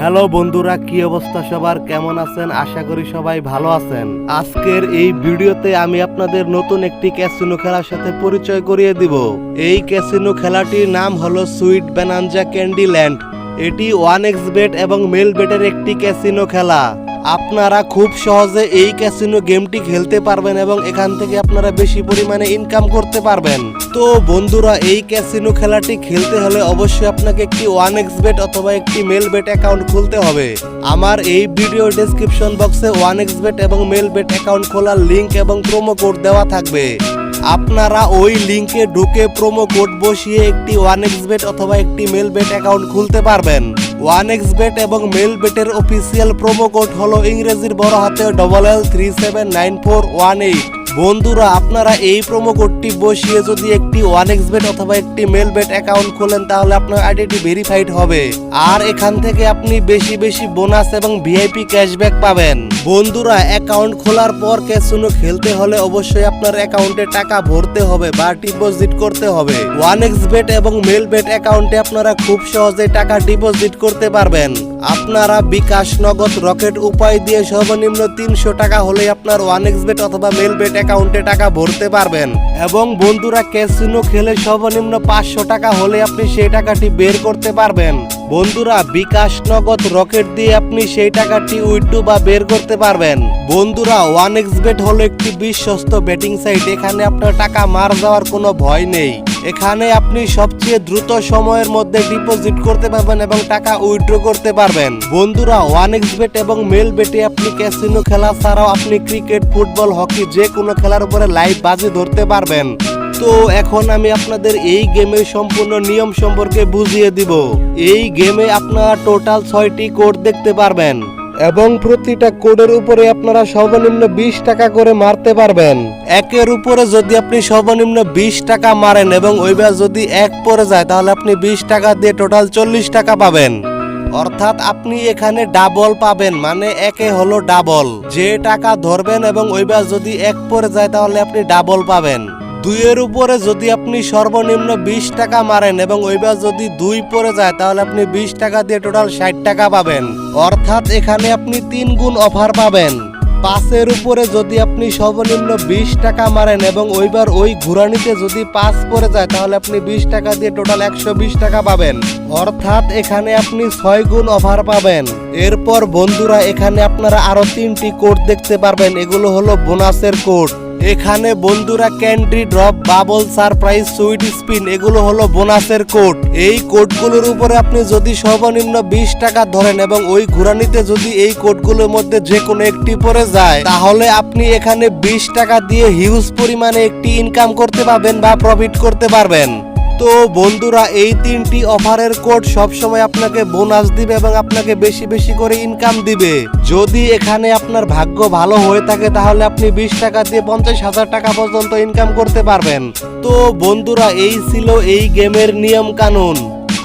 Hello বন্ধুরা, কি অবস্থা সবার? কেমন আছেন? আশা করি সবাই ভালো আছেন। আজকের এই ভিডিওতে আমি আপনাদের নতুন একটি ক্যাসিনো খেলার সাথে পরিচয় করিয়ে দিব। এই ক্যাসিনো খেলাটির নাম হলো সুইট ব্যানাঞ্জা ক্যান্ডি ল্যান্ড এটি ওয়ান এক্স বেট এবং মেল বেটের একটি ক্যাসিনো খেলা। আপনারা খুব সহজে এই ক্যাসিনো গেমটি খেলতে পারবেন এবং এখান থেকে আপনারা বেশি পরিমাণে ইনকাম করতে পারবেন। তো বন্ধুরা, এই ক্যাসিনো খেলাটি খেলতে হলে অবশ্যই আপনাকে একটি ওয়ান এক্স বেট অথবা একটি মেল বেট অ্যাকাউন্ট খুলতে হবে। আমার এই ভিডিও ডেসক্রিপশন বক্সে ওয়ান এক্স বেট এবং মেল বেট অ্যাকাউন্ট খোলার লিঙ্ক এবং প্রোমো কোড দেওয়া থাকবে। আপনারা ওই লিঙ্কে ঢুকে প্রোমো কোড বসিয়ে একটি ওয়ান এক্স বেট অথবা একটি মেল বেট অ্যাকাউন্ট খুলতে পারবেন। ওয়ান এক্স বেট এবং মেল বেটের অফিসিয়াল প্রোমো কোড হলো ইংরেজির বড় হাতে double L three seven nine four one eight বন্ধুরা, আপনারা এই প্রোমো কোডটি বসিয়ে যদি একটি ওয়ান এক্স বেট অথবা একটি মেল বেট অ্যাকাউন্ট খোলেন, তাহলে আপনার আইডিটি ভেরিফাইড হবে। আর এখান থেকে আপনি বেশি বেশি বোনাস এবং ভিআইপি ক্যাশব্যাক পাবেন। বন্ধুরা অ্যাকাউন্ট খোলার পর ক্যাসিনো খেলতে হলে অবশ্যই আপনার অ্যাকাউন্টে টাকা ভরতে হবে বা ডিপোজিট করতে হবে। ওয়ান এক্স বেট এবং মেল বেট অ্যাকাউন্টে আপনারা খুব সহজে টাকা ডিপোজিট করতে পারবেন। আপনারা বিকাশ নগদ রকেট উপায় দিয়ে সর্বনিম্ন তিনশো টাকা হলে আপনার ওয়ান এক্স বেট অথবা মেল বেট অ্যাকাউন্টে টাকা ভরতে পারবেন। এবং বন্ধুরা, ক্যাসিনো খেলে সর্বনিম্ন পাঁচশো টাকা হলে আপনি সেই টাকাটি বের করতে পারবেন। বন্ধুরা, বিকাশ নগদ রকেট দিয়ে আপনি সেই টাকাটি উইথড্র বা বের করতে পারবেন। বন্ধুরা ওয়ান এক্স বেট হলো একটি বিশ্বস্ত বেটিং সাইট। এখানে আপনার টাকা মার যাওয়ার কোনো ভয় নেই। এখানে আপনি সবচেয়ে দ্রুত সময়ের মধ্যে ডিপোজিট করতে পারবেন এবং টাকা উইথড্র করতে পারবেন। বন্ধুরা ওয়ান এক্স বেট এবং মেল বেটে আপনি ক্যাসিনো খেলা ছাড়াও আপনি ক্রিকেট ফুটবল হকি যে কোনো খেলার উপরে লাইভ বাজি ধরতে পারবেন। তো এখন আমি আপনাদের এই গেমের সম্পূর্ণ নিয়ম সম্পর্কে বুঝিয়ে দিব। এই গেমে আপনারা টোটাল ছয়টি কোড দেখতে পারবেন। এবং প্রতিটা কোডের উপরে আপনারা সর্বনিম্ন বিশ টাকা করে মারতে পারবেন। একের উপরে যদি আপনি সর্বনিম্ন বিশ টাকা মারেন এবং ওইবার যদি এক পরে যায়, তাহলে আপনি বিশ টাকা দিয়ে টোটাল চল্লিশ টাকা পাবেন। অর্থাৎ আপনি এখানে ডাবল পাবেন মানে একে হলো ডাবল যে টাকা ধরবেন এবং ওইবার যদি এক পরে যায়, তাহলে আপনি ডাবল পাবেন। দুইয়ের উপরে যদি আপনি সর্বনিম্ন বিশ টাকা মারেন এবং ওইবার যদি দুই পরে যায়, তাহলে আপনি বিশ টাকা দিয়ে টোটাল ষাট টাকা পাবেন। অর্থাৎ এখানে আপনি তিন গুণ অফার পাবেন। পাঁচের উপরে যদি আপনি সর্বনিম্ন বিশ টাকা মারেন এবং ওইবার ওই ঘুরানিতে যদি পাঁচ পরে যায়, তাহলে আপনি বিশ টাকা দিয়ে টোটাল একশো বিশ টাকা পাবেন। অর্থাৎ এখানে আপনি ছয় গুণ অফার পাবেন। এরপর বন্ধুরা, এখানে আপনারা আরও তিনটি কোড দেখতে পারবেন। এগুলো হলো বোনাসের কোড এখানে বন্ধুরা candy drop, bubble, surprise, sweet spin, এগুলো হলো বোনাসের কোড এই কোডগুলোর উপরে আপনি যদি সর্বনিম্ন বিশ টাকা ধরেন এবং ওই ঘুরানিতে যদি এই কোডগুলোর মধ্যে যে কোনো একটি পরে যায়, তাহলে আপনি এখানে বিশ টাকা দিয়ে হিউজ পরিমাণে একটি ইনকাম করতে পারবেন বা প্রফিট করতে পারবেন। তো বন্ধুরা, এই তিনটি অফারের কোড সবসময় আপনাকে বোনাস দিবে এবং আপনাকে বেশি বেশি করে ইনকাম দিবে। যদি এখানে আপনার ভাগ্য ভালো হয়ে থাকে, তাহলে আপনি বিশ টাকা দিয়ে পঞ্চাশ হাজার টাকা পর্যন্ত ইনকাম করতে পারবেন। তো বন্ধুরা, এই ছিল এই গেমের নিয়ম কানুন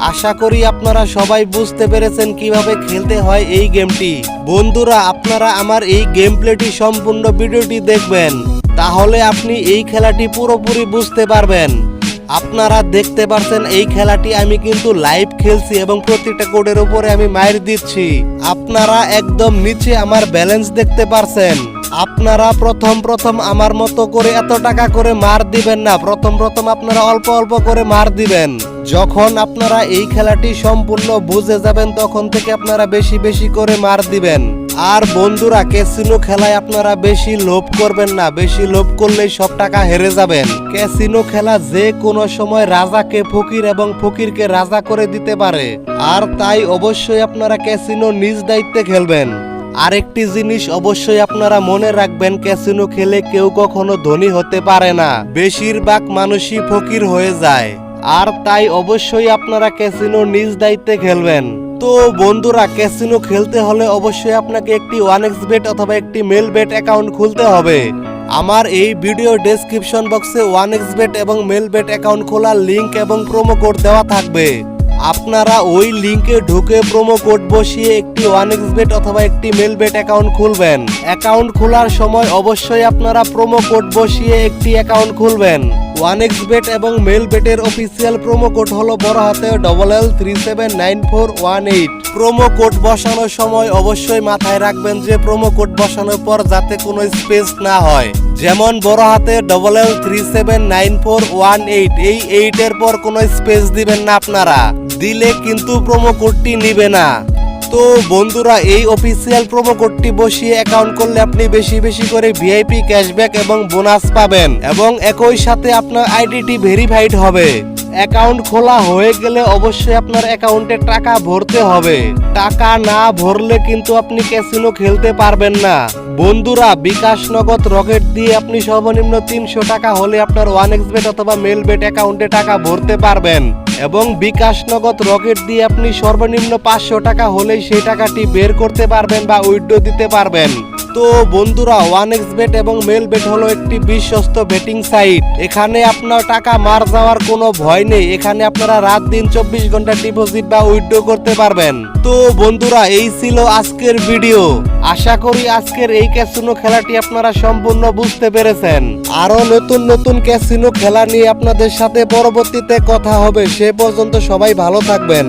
আশা করি আপনারা সবাই বুঝতে পেরেছেন কীভাবে খেলতে হয় এই গেমটি বন্ধুরা, আপনারা আমার এই গেম প্লেটি সম্পূর্ণ ভিডিওটি দেখবেন। তাহলে আপনি এই খেলাটি পুরোপুরি বুঝতে পারবেন। আপনারা দেখতে পারছেন এই খেলাটি আমি কিন্তু লাইভ খেলছি এবং প্রতিটা কোডের উপরে আমি মাইর দিচ্ছি। আপনারা একদম নিচে আমার ব্যালেন্স দেখতে পারছেন। আপনারা প্রথম প্রথম আমার মতো করে এত টাকা করে মার দিবেন না। প্রথম প্রথম আপনারা অল্প অল্প করে মার দিবেন। যখন আপনারা এই খেলাটি সম্পূর্ণ বুঝে যাবেন, তখন থেকে আপনারা বেশি বেশি করে মার দিবেন। আর বন্ধুরা, ক্যাসিনো খেলায় আপনারা বেশি লোভ করবেন না, বেশি লোভ করলেই সব টাকা হেরে যাবেন। ক্যাসিনো খেলা যে কোনো সময় রাজাকে ফকির এবং ফকিরকে রাজা করে দিতে পারে। আর তাই অবশ্যই আপনারা ক্যাসিনো নিজ দায়িত্বে খেলবেন। আরেকটি জিনিস অবশ্যই আপনারা মনে রাখবেন, ক্যাসিনো খেলে কেউ কখনো ধনী হতে পারে না। বেশিরভাগ মানুষই ফকির হয়ে যায়। আর তাই অবশ্যই আপনারা ক্যাসিনো নিজ দায়িত্বে খেলবেন। তো বন্ধুরা ক্যাসিনো খেলতে হলে অবশ্যই আপনাকে একটি ওয়ান এক্স বেট অথবা একটি মেল বেট অ্যাকাউন্ট খুলতে হবে। আমার এই ভিডিও ডেসক্রিপশন বক্সে ওয়ান এক্স বেট এবং মেল বেট অ্যাকাউন্ট খোলার লিংক এবং প্রোমো কোড দেওয়া থাকবে। আপনারা ওই লিংকে ঢুকে প্রোমো কোড বসিয়ে একটি ওয়ান এক্স বেট অথবা একটি মেল বেট অ্যাকাউন্ট খুলবেন। অ্যাকাউন্ট খোলার সময় অবশ্যই আপনারা প্রোমো কোড বসিয়ে একটি অ্যাকাউন্ট খুলবেন। ওয়ান এক্স বেট এবং মেল বেটের অফিসিয়াল প্রোমো কোড হলো বড় হাতে double L three seven nine four one eight promo code বসানোর সময় অবশ্যই মাথায় রাখবেন যে প্রোমো কোড বসানোর পর যাতে কোনো স্পেস না হয়। যেমন বড় হাতে double L three seven nine four one eight এই এইটের পর কোনো স্পেস দিবেন না আপনারা। দিলে কিন্তু প্রোমো কোডটি নিবে না। তো বন্ধুরা, এই অফিসিয়াল প্রোমো কোডটি বসিয়ে অ্যাকাউন্ট করলে আপনি বেশি বেশি করে ভিআইপি ক্যাশব্যাক এবং বোনাস পাবেন এবং একই সাথে আপনার আইডিটি ভেরিফাইড হবে। অ্যাকাউন্ট খোলা হয়ে গেলে অবশ্যই আপনার অ্যাকাউন্টে টাকা ভরতে হবে। টাকা না ভরলে কিন্তু আপনি ক্যাসিনো খেলতে পারবেন না। বন্ধুরা, বিকাশ নগদ রকেট দিয়ে আপনি সর্বনিম্ন তিনশো টাকা হলে আপনার ওয়ান এক্স বেট অথবা মেল বেট অ্যাকাউন্টে টাকা ভরতে পারবেন। এবং বিকাশ নগদ রকেট দিয়ে আপনি সর্বনিম্ন পাঁচশো টাকা হলেই সেই টাকাটি বের করতে পারবেন বা উইড্রো দিতে পারবেন। তো বন্ধুরা ওয়ান এক্স বেট এবং মেল বেট হলো একটি বিশ্বস্ত বেটিং সাইট এখানে আপনার টাকা মার যাওয়ার কোনো ভয় নেই। এখানে আপনারা রাত দিন চব্বিশ ঘণ্টা ডিপোজিট বা উইথড্র করতে পারবেন। তো বন্ধুরা, এই ছিল আজকের ভিডিও আশা করি আজকের এই ক্যাসিনো খেলাটি আপনারা সম্পূর্ণ বুঝতে পেরেছেন। আরও নতুন নতুন ক্যাসিনো খেলা নিয়ে আপনাদের সাথে পরবর্তীতে কথা হবে। সে পর্যন্ত সবাই ভালো থাকবেন।